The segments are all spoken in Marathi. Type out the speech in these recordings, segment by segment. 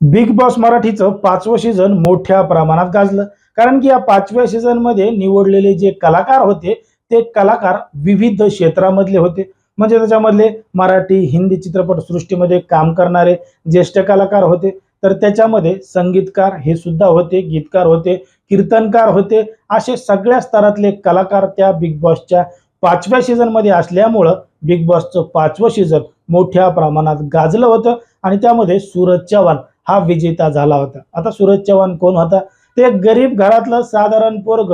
बिग बॉस मराठीचं पाचवं सीझन मोठ्या प्रमाणात गाजलं. कारण की या पाचव्या सीझनमध्ये निवडलेले जे कलाकार होते ते कलाकार विविध क्षेत्रामधले होते. म्हणजे त्याच्यामधले मराठी हिंदी चित्रपट सृष्टीमध्ये काम करणारे ज्येष्ठ कलाकार होते. तर त्याच्यामध्ये संगीतकार हे सुद्धा होते गीतकार होते कीर्तनकार होते. असे सगळ्या स्तरातले कलाकार त्या बिग बॉसच्या पाचव्या सीझनमध्ये असल्यामुळं बिग बॉसचं पाचवं सीझन मोठ्या प्रमाणात गाजलं होतं. आणि त्यामध्ये सूरज चव्हाण हा विजेता झाला होता. आता सूरज चव्हाण कोण होता? ते गरीब घरातलं साधारण पोरग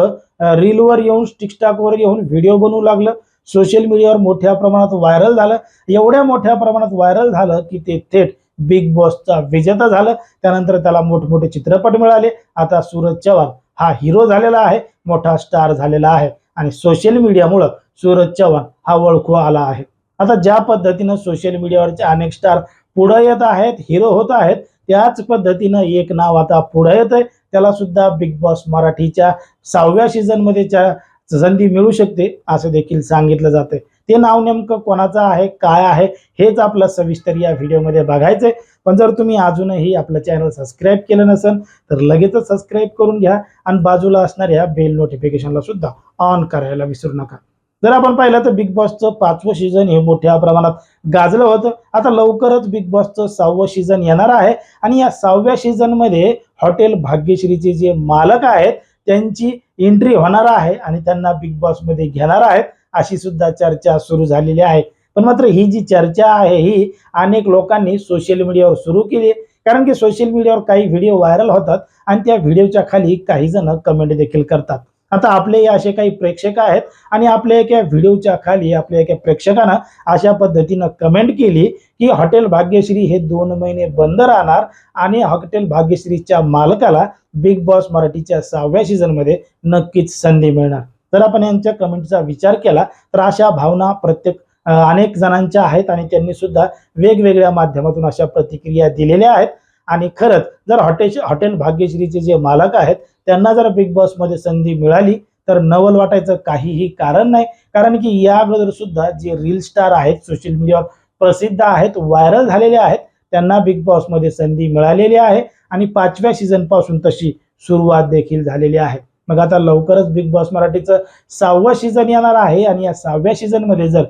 रीलवर येऊन टिकटॉकवर येऊन व्हिडिओ बनवू लागलं. सोशल मीडियावर मोठ्या प्रमाणात व्हायरल झालं. एवढ्या मोठ्या प्रमाणात व्हायरल झालं की ते थेट बिग बॉसचा विजेता झालं. त्यानंतर त्याला मोठमोठे चित्रपट मिळाले. आता सूरज चव्हाण हा हिरो झालेला आहे मोठा स्टार झालेला आहे आणि सोशल मीडियामुळं सूरज चव्हाण हा ओळखू आला आहे. आता ज्या पद्धतीनं सोशल मीडियावरचे अनेक स्टार पुढे येत आहेत हिरो होत आहेत त्याच पद्धतीनं एक नाव आता पुढे येत आहे त्याला सुद्धा बिग बॉस मराठीच्या सहाव्या सीझनमध्ये च्या संधी मिळू शकते असं देखील सांगितलं जातंय. ते नाव नेमकं कोणाचं आहे काय आहे हेच आपलं सविस्तर या व्हिडिओमध्ये बघायचंय. पण जर तुम्ही अजूनही आपलं चॅनल सबस्क्राईब केलं नसेल तर लगेचच सबस्क्राईब करून घ्या. आणि बाजूला असणाऱ्या बेल नोटिफिकेशनला सुद्धा ऑन करायला विसरू नका. जर आपण पाहिलं तर बिग बॉसचं पाचवं सीझन हे मोठ्या प्रमाणात गाजलं होतं. आता लवकरच बिग बॉसचं सहावं सीझन येणार आहे. आणि या सहाव्या सीझनमध्ये हॉटेल भाग्यश्रीचे जे मालक आहेत त्यांची एंट्री होणार आहे आणि त्यांना बिग बॉसमध्ये घेणार आहेत अशी सुद्धा चर्चा सुरू झालेली आहे. पण मात्र ही जी चर्चा आहे ही अनेक लोकांनी सोशल मीडियावर सुरू केली आहे. कारण की सोशल मीडियावर काही व्हिडिओ व्हायरल होतात आणि त्या व्हिडिओच्या खाली काही जण कमेंट देखील करतात. आता आपले हे असे काही प्रेक्षक आहेत आणि आपल्या एका व्हिडिओच्या खाली आपल्या एका प्रेक्षकानं अशा पद्धतीनं कमेंट केली की हॉटेल भाग्यश्री हे दोन महिने बंद राहणार आणि हॉटेल भाग्यश्रीच्या मालकाला बिग बॉस मराठीच्या सहाव्या सीझनमध्ये नक्कीच संधी मिळणार. जर आपण यांच्या कमेंटचा विचार केला तर अशा भावना प्रत्येक अनेक जणांच्या आहेत आणि त्यांनी सुद्धा वेगवेगळ्या माध्यमातून अशा प्रतिक्रिया दिलेल्या आहेत. आणि खरंच जर हॉटेल हॉटेल भाग्यश्रीचे जे मालक आहेत त्यांना जर बिग बॉसमध्ये संधी मिळाली तर नवल वाटायचं काहीही कारण नाही. कारण की या अगोदर सुद्धा जे रील स्टार आहेत सोशल मीडियावर प्रसिद्ध आहेत व्हायरल झालेले आहेत त्यांना बिग बॉसमध्ये संधी मिळालेली आहे. आणि पाचव्या सीझनपासून तशी सुरुवात देखील झालेली आहे. मग आता लवकरच बिग बॉस मराठीचं सहावं सीझन येणार आहे. आणि या सहाव्या सीझनमध्ये जर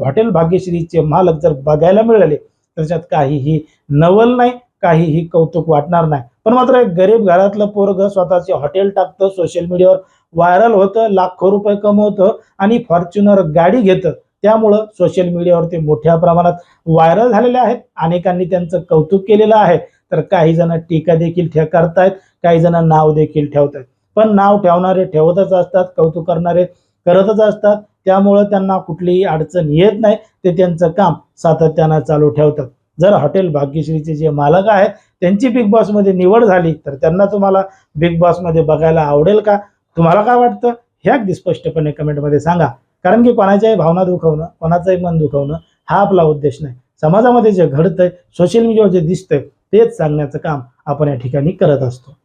हॉटेल भाग्यश्रीचे मालक जर बघायला मिळाले त्याच्यात काहीही नवल नाही. काहीही कौतुक वाटणार नाही. पण मात्र एक गरीब घरातलं पोरग स्वतःचे हॉटेल टाकतं सोशल मीडियावर व्हायरल होतं लाखो रुपये कमवतं आणि फॉर्च्युनर गाडी घेतं. त्यामुळं सोशल मीडियावर ते मोठ्या प्रमाणात व्हायरल झालेले आहेत. अनेकांनी त्यांचं कौतुक केलेलं आहे. तर काही जण टीका देखील ठे करतायत काही जण नाव देखील ठेवतायत. पण नाव ठेवणारे ठेवतच असतात कौतुक करणारे करतच असतात. त्यामुळं त्यांना कुठलीही अडचण येत नाही. ते त्यांचं काम सातत्यानं चालू ठेवतात. जर हॉटेल भाग्यश्रीचे जे मालक आहेत त्यांची बिग बॉसमध्ये निवड झाली तर त्यांना तुम्हाला बिग बॉसमध्ये बघायला आवडेल का? तुम्हाला काय वाटतं? हे अगदी स्पष्टपणे कमेंटमध्ये सांगा. कारण की कोणाच्याही भावना दुखवणं कोणाचंही मन दुखवणं हा आपला उद्देश नाही. समाजामध्ये जे घडतंय सोशल मीडियावर जे दिसतंय तेच सांगण्याचं काम आपण या ठिकाणी करत असतो.